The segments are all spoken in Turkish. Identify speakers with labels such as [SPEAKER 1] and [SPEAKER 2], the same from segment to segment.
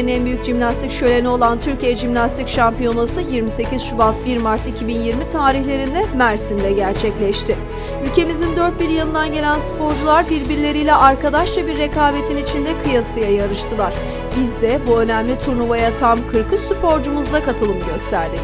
[SPEAKER 1] Türkiye'nin en büyük jimnastik şöleni olan Türkiye Jimnastik Şampiyonası 28 Şubat 1 Mart 2020 tarihlerinde Mersin'de gerçekleşti. Ülkemizin dört bir yanından gelen sporcular birbirleriyle arkadaşça bir rekabetin içinde kıyasıya yarıştılar. Biz de bu önemli turnuvaya tam 43 sporcumuzla katılım gösterdik.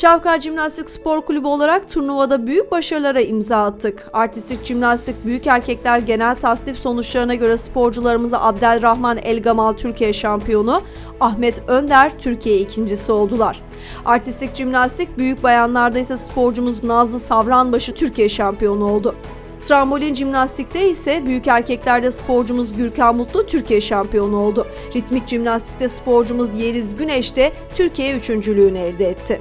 [SPEAKER 1] Şavkar Jimnastik Spor Kulübü olarak turnuvada büyük başarılara imza attık. Artistik Jimnastik Büyük Erkekler Genel Tasnif sonuçlarına göre sporcularımıza Abdelrahman Elgamal Türkiye şampiyonu, Ahmet Önder Türkiye ikincisi oldular. Artistik Jimnastik Büyük Bayanlarda ise sporcumuz Nazlı Savranbaşı Türkiye şampiyonu oldu. Trambolin jimnastikte ise büyük erkeklerde sporcumuz Gürkan Mutlu Türkiye şampiyonu oldu. Ritmik jimnastikte sporcumuz Yeriz Güneş de Türkiye üçüncülüğünü elde etti.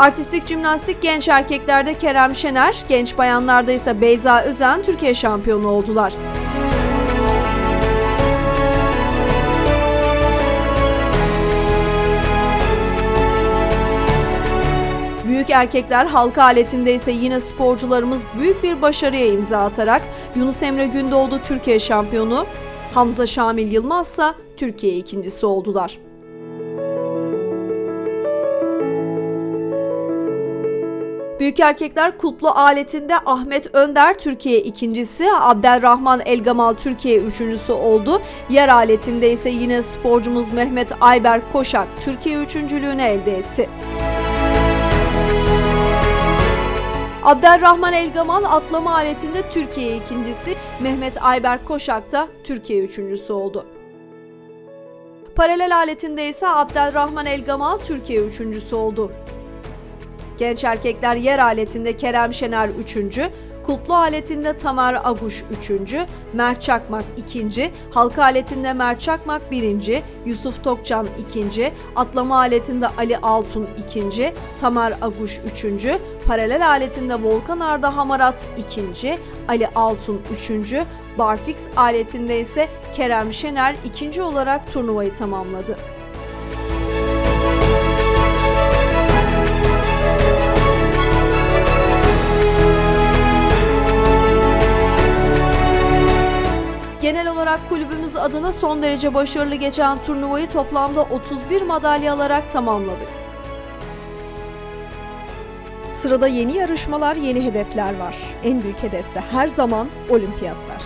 [SPEAKER 1] Artistik jimnastik genç erkeklerde Kerem Şener, genç bayanlarda ise Beyza Özen Türkiye şampiyonu oldular. Büyük erkekler halka aletinde ise yine sporcularımız büyük bir başarıya imza atarak Yunus Emre Gündoğdu Türkiye şampiyonu, Hamza Şamil Yılmaz ise Türkiye ikincisi oldular. Büyük erkekler kulplu aletinde Ahmet Önder Türkiye ikincisi, Abdelrahman Elgamal Türkiye üçüncüsü oldu. Yer aletinde ise yine sporcumuz Mehmet Ayberk Koşak Türkiye üçüncülüğünü elde etti. Abdelrahman Elgamal atlama aletinde Türkiye ikincisi, Mehmet Ayberk Koşak da Türkiye üçüncüsü oldu. Paralel aletinde ise Abdelrahman Elgamal Türkiye üçüncüsü oldu. Genç erkekler yer aletinde Kerem Şener 3. Kulplu aletinde Tamer Aguş 3. Mert Çakmak 2. Halka aletinde Mert Çakmak 1. Yusuf Tokcan 2. Atlama aletinde Ali Altun 2. Tamer Aguş 3. Paralel aletinde Volkan Arda Hamarat 2. Ali Altun 3. Barfix aletinde ise Kerem Şener 2. olarak turnuvayı tamamladı. Olarak kulübümüz adına son derece başarılı geçen turnuvayı toplamda 31 madalya alarak tamamladık. Sırada yeni yarışmalar, yeni hedefler var. En büyük hedefse her zaman olimpiyatlar.